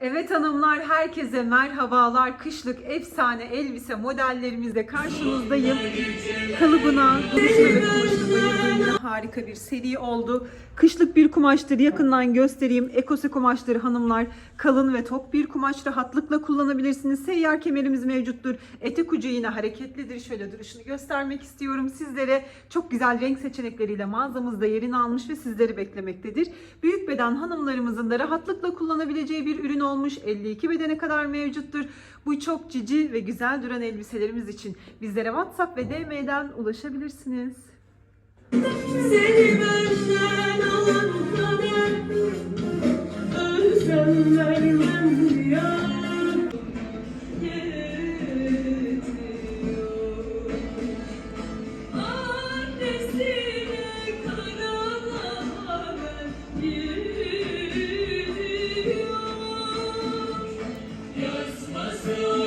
Evet hanımlar herkese merhabalar. Kışlık efsane elbise modellerimizle karşınızdayım. Kalıbına, duruşuna harika bir seri oldu. Kışlık bir kumaştır. Yakından göstereyim. Ekose kumaştır hanımlar. Kalın ve tok bir kumaş rahatlıkla kullanabilirsiniz. Seyyar kemerimiz mevcuttur. Etek ucu yine hareketlidir. Şöyle duruşunu göstermek istiyorum sizlere. Çok güzel renk seçenekleriyle mağazamızda yerini almış ve sizleri beklemektedir. Büyük beden hanımlarımızın da rahatlıkla kullanabileceği bir ürün olmuş. 52 bedene kadar mevcuttur. Bu çok cici ve güzel duran elbiselerimiz için bizlere WhatsApp ve DM'den ulaşabilirsiniz. Ölsem vermem gidiyor Yazmasın